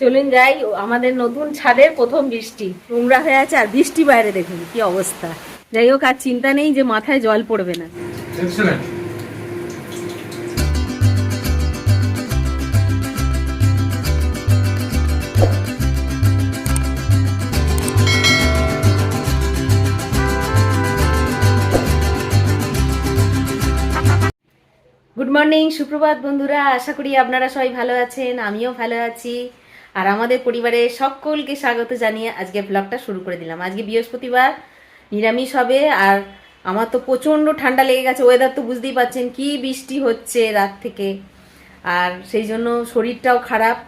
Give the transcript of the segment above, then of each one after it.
চলুন যাই আমাদের নতুন ছাদের প্রথম বৃষ্টি। নোংরা হয়ে আছে আর বৃষ্টি বাইরে দেখুন কি অবস্থা। যাই হোক আর চিন্তা নেই যে মাথায় জল পড়বে না। গুড মর্নিং সুপ্রভাত বন্ধুরা আশা করি আপনারা সবাই ভালো আছেন আমিও ভালো আছি। আর আমাদের পরিবারের সকলকে স্বাগত জানিয়ে আজকে ব্লগটা শুরু করে দিলাম। আজকে বৃহস্পতিবার, নিরামিষ হবে আর আমার তো প্রচণ্ড ঠান্ডা লেগে গেছে ওয়েদার তো বুঝতেই পারছেন কি বৃষ্টি হচ্ছে রাত থেকে। আর সেই জন্য শরীরটাও খারাপ।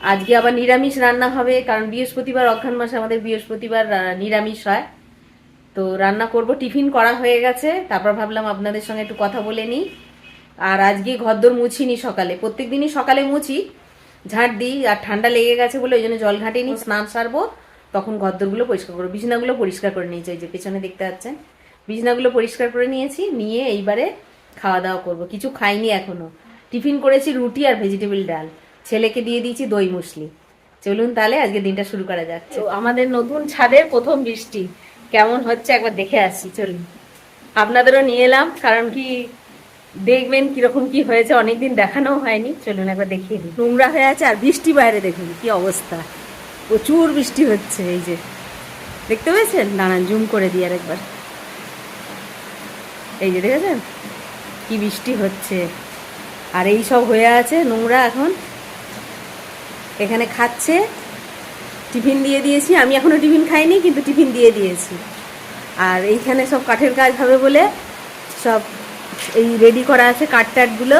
আজকে আবার নিরামিষ রান্না হবে, কারণ বৃহস্পতিবার, অঘ্রাণ মাসে আমাদের বৃহস্পতিবার নিরামিষ হয়। তো রান্না করব, টিফিন করা হয়ে গেছে, তারপর ভাবলাম আপনাদের সঙ্গে একটু কথা বলে নিই। আর আজকে ঘরদোর মুছিনি সকালে প্রত্যেক দিনই সকালে মুছি ঝাঁট দিই আর ঠান্ডা লেগে গেছে বলে ওই জন্য জল ঘাটিনি, স্নান সারবো, তখন ঘরদোরগুলো পরিষ্কার করব। বিছনাগুলো পরিষ্কার করে নিয়েছি ওই যে পেছনে দেখতে পাচ্ছেন। বিছনাগুলো পরিষ্কার করে নিয়েছি, নিয়ে এইবারে খাওয়া দাওয়া করব। কিছু খাইনি এখনও। টিফিন করেছি রুটি আর ভেজিটেবল ডাল। ছেলেকে দিয়ে দিয়েছি দই মুসলি। চলুন তাহলে আজকে দিনটা শুরু করা তো আমাদের নতুন ছাদের প্রথম বৃষ্টি। কেমন হচ্ছে একবার দেখে আসি, চলুন। আপনাদেরও নিয়ে এলাম, কারণ কি দেখবেন কীরকম কি হয়েছে, অনেকদিন দেখানো হয়নি। চলুন একবার দেখিয়ে দিই। নোংরা হয়ে আছে আর বৃষ্টি বাইরে দেখুন কি অবস্থা। প্রচুর বৃষ্টি হচ্ছে এই যে। দেখতে পেয়েছেন? দাঁড়ান, জুম করে দিই আর একবার। এই যে দেখেছেন? কি বৃষ্টি হচ্ছে। আর এই সব হয়ে আছে নোংরা এখন। এখানে খাচ্ছে। টিফিন দিয়ে দিয়েছি। আমি এখনও টিফিন খাইনি, কিন্তু টিফিন দিয়ে দিয়েছি। আর এইখানে সব কাঠের কাজ হবে বলে সব এই রেডি করা আছে কাঠ টাটগুলো।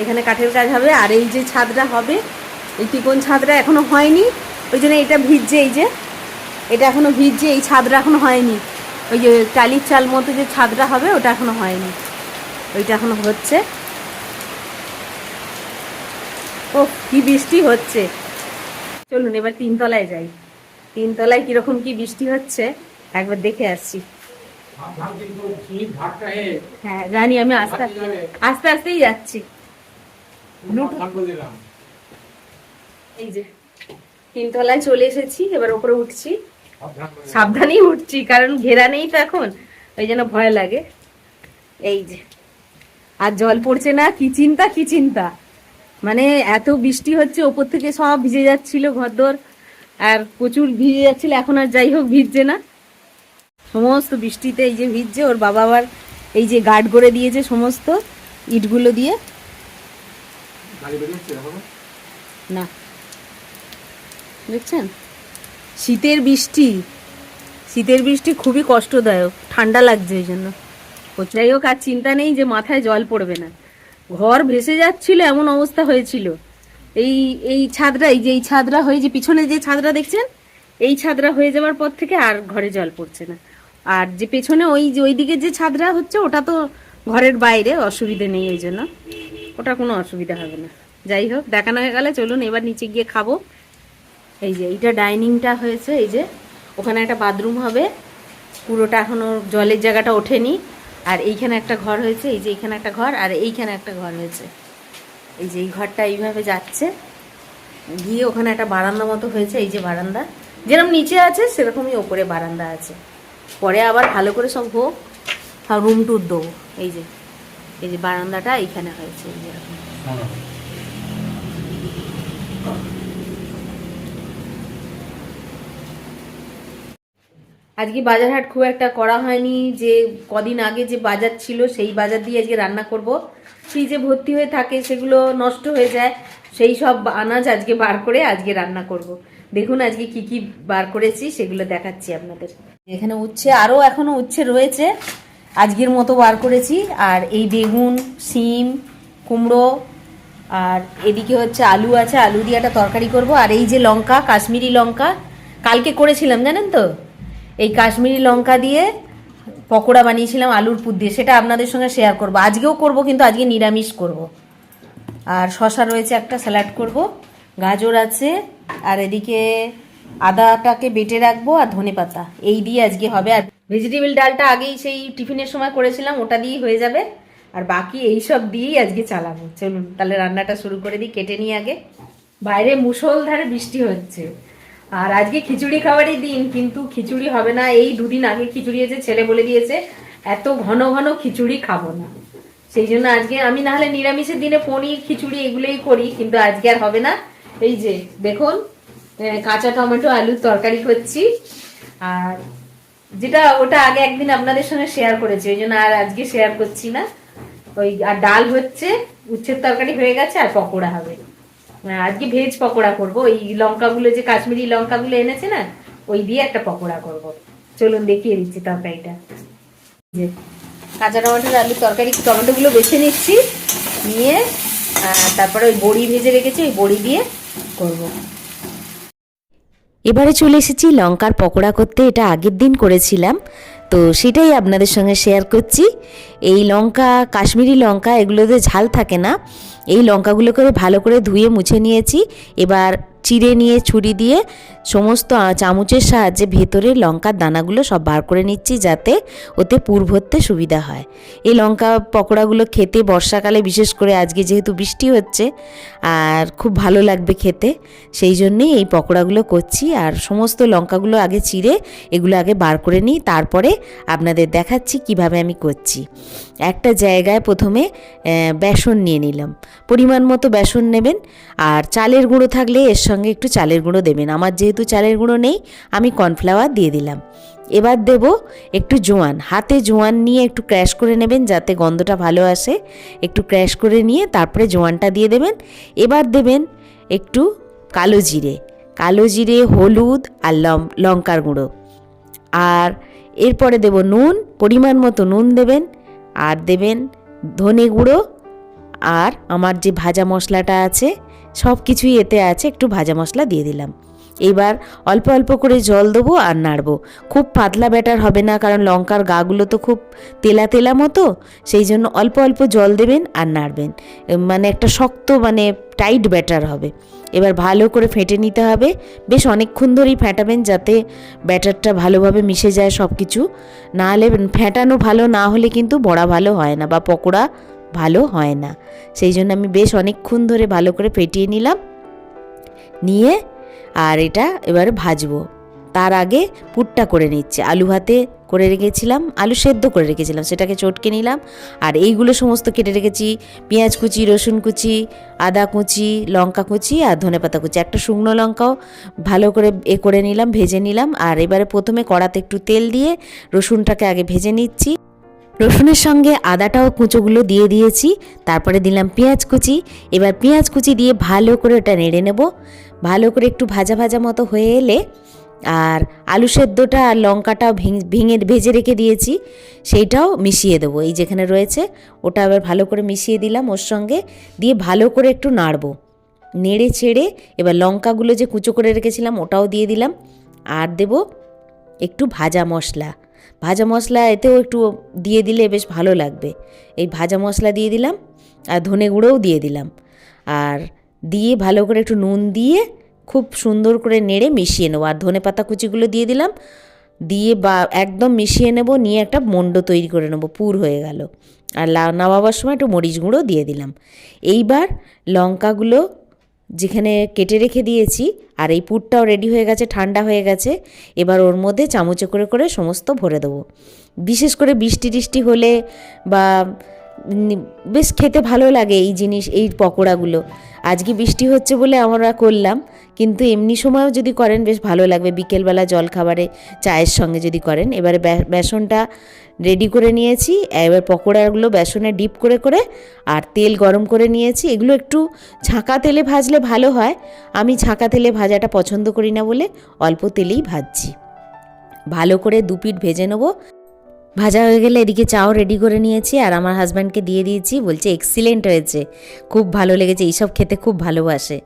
এখানে কাঠের কাজ হবে। আর এই যে ছাদটা হবে, এই তিকোন ছাদটা এখনও হয়নি। ওই জন্য এটা ভিজছে এই যে। এটা এখনও ভিজছে, এই ছাদটা এখনও হয়নি। ওই যে টালির চাল মতো যে ছাদটা হবে, ওটা এখনও হয়নি। ওইটা এখনও হচ্ছে। ও কি বৃষ্টি হচ্ছে। চলুন এবার তিনতলায় যাই। তিনতলায় কীরকম কি বৃষ্টি হচ্ছে, একবার দেখে আসছি। হ্যাঁ জানি আমি আস্তে আস্তে আস্তে আস্তেই যাচ্ছি। এই যে তিনতলায় চলে এসেছি এবার ওপরে উঠছি। সাবধানেই উঠছি কারণ ঘেরা নেই তো এখন ওই জন্য ভয় লাগে। এই যে আর জল পড়ছে না কি চিন্তা কি চিন্তা? মানে এত বৃষ্টি হচ্ছে ওপর থেকে সব ভিজে যাচ্ছিল ঘরদোর আর প্রচুর ভিজে যাচ্ছিল এখন আর যাই হোক ভিজছে না। সমস্ত বৃষ্টিতে এই যে ভিজছে ওর বাবা আবার এই যে গার্ড করে দিয়েছে সমস্ত ইটগুলো দিয়ে? না। দেখছেন? শীতের বৃষ্টি। শীতের বৃষ্টি খুবই কষ্টদায়ক ঠান্ডা লাগছে ওই জন্য। যাই হোক আর চিন্তা নেই যে মাথায় জল পড়বে না। ঘর ভেসে যাচ্ছিল এমন অবস্থা হয়েছিল। এই এই ছাদরা এই যে এই ছাদরা হয়ে যে পিছনে যে ছাদরা দেখছেন এই ছাদরা হয়ে যাওয়ার পর থেকে আর ঘরে জল পড়ছে না। আর যে পেছনে ওই যে ওই ওইদিকে যে ছাদরা হচ্ছে, ওটা তো ঘরের বাইরে, অসুবিধে নেই ওই জন্য। ওটা কোনো অসুবিধা হবে না। যাই হোক, দেখানো হয়ে গেলে চলুন এবার নিচে গিয়ে খাব। এই যে, এইটা ডাইনিংটা হয়েছে, এই যে। ওখানে একটা বাথরুম হবে। পুরোটা এখনও জলের জায়গাটা ওঠেনি। আর এইখানে একটা ঘর হয়েছে, এই যে এইখানে একটা ঘর, আর এইখানে একটা ঘর হয়েছে। এই যে এই ঘরটা এইভাবে যাচ্ছে। গিয়ে ওখানে একটা বারান্দা মতো হয়েছে, এই যে বারান্দা। যেরকম নিচে আছে, সেরকমই ওপরে বারান্দা আছে। পরে আবার ভালো করে সব হোক সব রুম টুর দেবো। এই যে এই যে বারান্দাটা এইখানে হয়েছে হ্যাঁ। আজকে বাজার হাট খুব একটা করা হয়নি, যে কদিন আগে যে বাজার ছিল, সেই বাজার দিয়ে আজকে রান্না করব। ফ্রিজে ভর্তি হয়ে থাকে, সেগুলো নষ্ট হয়ে যায়। সেই সব আনাজ আজকে বার করে আজকে রান্না করব। দেখুন আজকে কি কি বার করেছি, সেগুলো দেখাচ্ছি আপনাদের। এখানে উচ্ছে আরও এখনও উচ্ছে রয়েছে। আজকের মতো বার করেছি। আর এই বেগুন, শিম, কুমড়ো, আর এদিকে হচ্ছে আলু আছে, আলু দিয়ে একটা তরকারি করব। আর এই যে লঙ্কা, কাশ্মীরি লঙ্কা, কালকে করেছিলাম, জানেন তো? এই কাশ্মীরি লঙ্কা দিয়ে পকোড়া বানিয়েছিলাম আলুর পুর দিয়ে, সেটা আপনাদের সঙ্গে শেয়ার করব। আজকেও করব, কিন্তু আজকে নিরামিষ করব। আর শশা রয়েছে একটা, স্যালাড করব। গাজর আছে, আর এদিকে আদাটাকে বেটে রাখব আর ধনে পাতা। এই দিয়ে আজকে হবে। আর ভেজিটেবল ডালটা আগেই সেই টিফিনের সময় করেছিলাম, ওটা দিয়েই হয়ে যাবে। আর বাকি এই সব দিয়েই আজকে চালাবো। চলুন, তাহলে রান্নাটা শুরু করে দিই, কেটে নিই আগে। বাইরে মুষলধারে বৃষ্টি হচ্ছে। আর আজকে খিচুড়ি খাবারই দিন, কিন্তু খিচুড়ি হবে না। এই দুদিন আগে খিচুড়ি হয়েছে ছেলে বলে দিয়েছে, এত ঘন ঘন খিচুড়ি খাব না। সেই জন্য আজকে আমি না হলে নিরামিষের দিনে পনির, খিচুড়ি এগুলোই করি, কিন্তু আজকে আর হবে না। এই যে, দেখুন কাঁচা টমেটো, আলুর তরকারি করছি। আর যেটা, ওটা আগে একদিন আপনাদের সঙ্গে শেয়ার করেছি, ওই জন্য আর আজকে শেয়ার করছি না। ওই, আর ডাল হচ্ছে, উচ্ছের তরকারি হয়ে গেছে, আর পকোড়া হবে। আজকে ভেজ পকোড়া করব, ওই লঙ্কাগুলো, যে কাশ্মীরি লঙ্কাগুলো এনেছে না, ওই দিয়ে একটা পকোড়া করব। চলুন দেখিয়ে দিচ্ছি তরকারিটা। যে কাঁচা টমেটোর আলুর তরকারি টমেটোগুলো বেছে নিচ্ছি, নিয়ে তারপরে ওই বড়ি ভেজে রেখেছি, ওই বড়ি দিয়ে করব। এবারে চলে এসেছি লঙ্কার পকোড়া করতে, এটা আগের দিন করেছিলাম, তো সেটাই আপনাদের সঙ্গে শেয়ার করছি। এই লঙ্কা, কাশ্মীরি লঙ্কা, এগুলোতে ঝাল থাকে না। এই লঙ্কাগুলো করে ভালো করে ধুয়ে মুছে নিয়েছি। এবার চিড়ে নিয়ে ছুরি দিয়ে সমস্ত চামচের সাহায্যে ভেতরের লঙ্কার দানাগুলো সব বার করে নিচ্ছি যাতে ওতে পুর ভরতে সুবিধা হয়। এই লঙ্কা পকোড়াগুলো খেতে বর্ষাকালে, বিশেষ করে আজকে যেহেতু বৃষ্টি হচ্ছে, আর খুব ভালো লাগবে খেতে, সেই জন্যেই এই পকোড়াগুলো করছি। আর সমস্ত লঙ্কাগুলো আগে চিড়ে, এগুলো আগে বার করে নিই, তারপরে আপনাদের দেখাচ্ছি কীভাবে আমি করছি। একটা জায়গায় প্রথমে বেসন নিয়ে নিলাম। পরিমাণ মতো বেসন নেবেন, আর চালের গুঁড়ো থাকলে এর সঙ্গে একটু চালের গুঁড়ো দেবেন। আমার যেহেতু চালের গুঁড়ো নেই, আমি কর্নফ্লাওয়ার দিয়ে দিলাম। এবার দেব একটু জোয়ান। হাতে জোয়ান নিয়ে একটু ক্র্যাশ করে নেবেন যাতে গন্ধটা ভালো আসে। একটু ক্র্যাশ করে নিয়ে তারপরে জোয়ানটা দিয়ে দেবেন। এবার দেবেন একটু কালো জিরে। কালো জিরে, হলুদ আর লঙ্কার গুঁড়ো। আর এরপরে দেব নুন, পরিমাণ মতো নুন দেবেন। আর দেবেন ধনে গুঁড়ো। আর আমার যে ভাজা মশলাটা আছে সব কিছুই এতে আছে, একটু ভাজা মশলা দিয়ে দিলাম। এবার অল্প অল্প করে জল দেবো আর নাড়বো। খুব পাতলা ব্যাটার হবে না, কারণ লঙ্কার গাগুলো তো খুব তেলা তেলা মতো, সেই জন্য অল্প অল্প জল দেবেন আর নাড়বেন। মানে একটা শক্ত মানে টাইট ব্যাটার হবে। এবার ভালো করে ফেটে নিতে হবে। বেশ অনেকক্ষণ ধরেই ফেটাবেন যাতে ব্যাটারটা ভালোভাবে মিশে যায় সব কিছু না হলে ফেটানো ভালো না হলে কিন্তু বড়া ভালো হয় না বা পকোড়া ভালো হয় না। সেই জন্য আমি বেশ অনেকক্ষণ ধরে ভালো করে ফেটিয়ে নিলাম। নিয়ে আর এটা এবারে ভাজবো। তার আগে পুরটা করে নিচ্ছে। আলু ভাতে করে রেখেছিলাম, আলু সেদ্ধ করে রেখেছিলাম, সেটাকে চটকে নিলাম। আর এইগুলো সমস্ত কেটে রেখেছি, পেঁয়াজ কুচি, রসুন কুচি, আদা কুচি, লঙ্কা কুচি আর ধনেপাতা কুচি। একটা শুকনো লঙ্কাও ভালো করে এ করে নিলাম, ভেজে নিলাম। আর এবারে প্রথমে কড়াতে একটু তেল দিয়ে রসুনটাকে আগে ভেজে নিচ্ছি। রসুনের সঙ্গে আদাটাও কুচোগুলো দিয়ে দিয়েছি, তারপরে দিলাম পেঁয়াজ কুচি। এবার পেঁয়াজ কুচি দিয়ে ভালো করে ওটা নেড়ে নেব। ভালো করে একটু ভাজা ভাজা মতো হয়ে এলে আর আলু সেদ্ধটা আর লঙ্কাটাও ভেঙে ভেজে রেখে দিয়েছি, সেইটাও মিশিয়ে দেবো। এই যেখানে রয়েছে, ওটা আবার ভালো করে মিশিয়ে দিলাম ওর সঙ্গে, দিয়ে ভালো করে একটু নাড়বো। নেড়ে ছেড়ে এবার লঙ্কাগুলো যে কুচো করে রেখেছিলাম, ওটাও দিয়ে দিলাম। আর দেব একটু ভাজা মশলা। ভাজা মশলা এতেও একটু দিয়ে দিলে বেশ ভালো লাগবে। এই ভাজা মশলা দিয়ে দিলাম, আর ধনে গুঁড়োও দিয়ে দিলাম। আর দিয়ে ভালো করে একটু নুন দিয়ে খুব সুন্দর করে নেড়ে মিশিয়ে নেব। আর ধনে পাতা কুচিগুলো দিয়ে দিলাম, দিয়ে বা একদম মিশিয়ে নেব, নিয়ে একটা মণ্ড তৈরি করে নেব, পুর হয়ে গেল। আর লা- নামাবার সময় একটু মরিচ গুঁড়ো দিয়ে দিলাম। এইবার লঙ্কাগুলো যেখানে কেটে রেখে দিয়েছি, আর এই পুরটাও রেডি হয়ে গেছে, ঠান্ডা হয়ে গেছে। এবার ওর মধ্যে চামচে করে করে সমস্ত ভরে দেবো। বিশেষ করে বৃষ্টি টিষ্টি হলে বা বেশ খেতে ভালো লাগে এই জিনিস, এই পকোড়াগুলো। আজকে বৃষ্টি হচ্ছে বলে আমরা করলাম, কিন্তু এমনি সময়ও যদি করেন বেশ ভালো লাগবে। বিকেলবেলা জল খাবারে চায়ের সঙ্গে যদি করেন। এবারে বেসনটা রেডি করে নিয়েছি, এবার পকোড়াগুলো বেসনে ডিপ করে করে আর তেল গরম করে নিয়েছি। এগুলো একটু ছাঁকা তেলে ভাজলে ভালো হয়। আমি ছাঁকা তেলে ভাজাটা পছন্দ করি না বলে অল্প তেলেই ভাজছি। ভালো করে দুপিট ভেজে নেব। ভাজা হয়ে গেলে এদিকে চাও রেডি করে নিয়েছি আর আমার হাজব্যান্ডকে দিয়ে দিয়েছি, বলছে এক্সিলেন্ট হয়েছে, খুব ভালো লেগেছে, এইসব খেতে খুব ভালোবাসে।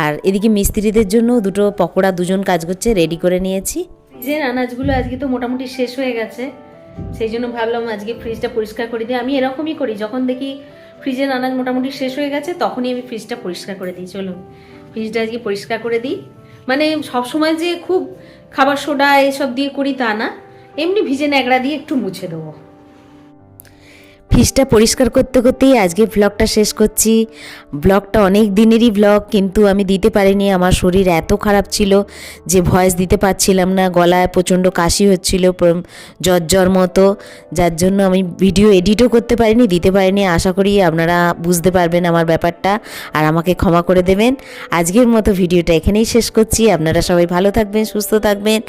আর এদিকে মিস্ত্রিদের জন্য দুটো পকোড়া দুজন কাজ করছে রেডি করে নিয়েছি। ফ্রিজের আনাজগুলো আজকে তো মোটামুটি শেষ হয়ে গেছে, সেই জন্য ভাবলাম আজকে ফ্রিজটা পরিষ্কার করে দিই। আমি এরকমই করি, যখন দেখি ফ্রিজের আনাজ মোটামুটি শেষ হয়ে গেছে, তখনই আমি ফ্রিজটা পরিষ্কার করে দিই। চলুন ফ্রিজটা আজকে পরিষ্কার করে দিই। মানে সবসময় যে খুব খাবার সোডা এসব দিয়ে করি তা না এমনি ভিজে ন্যাকড়া দিয়ে একটু মুছে দেবো। ফ্রিজটা পরিষ্কার করতে করতেই আজকে ব্লগটা শেষ করছি। ব্লগটা অনেক দিনেরই ব্লগ কিন্তু আমি দিতে পারিনি। আমার শরীর এত খারাপ ছিল যে ভয়েস দিতে পারছিলাম না। গলায় প্রচণ্ড কাশি হচ্ছিল জ্বর জ্বর মতো। যার জন্য আমি ভিডিও এডিটও করতে পারিনি, দিতে পারিনি। আশা করি আপনারা বুঝতে পারবেন আমার ব্যাপারটা। আর আমাকে ক্ষমা করে দেবেন। আজকের মতো ভিডিওটা এখানেই শেষ করছি। আপনারা সবাই ভালো থাকবেন, সুস্থ থাকবেন।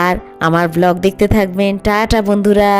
আর আমার ব্লগ দেখতে থাকবেন। টাটা বন্ধুরা।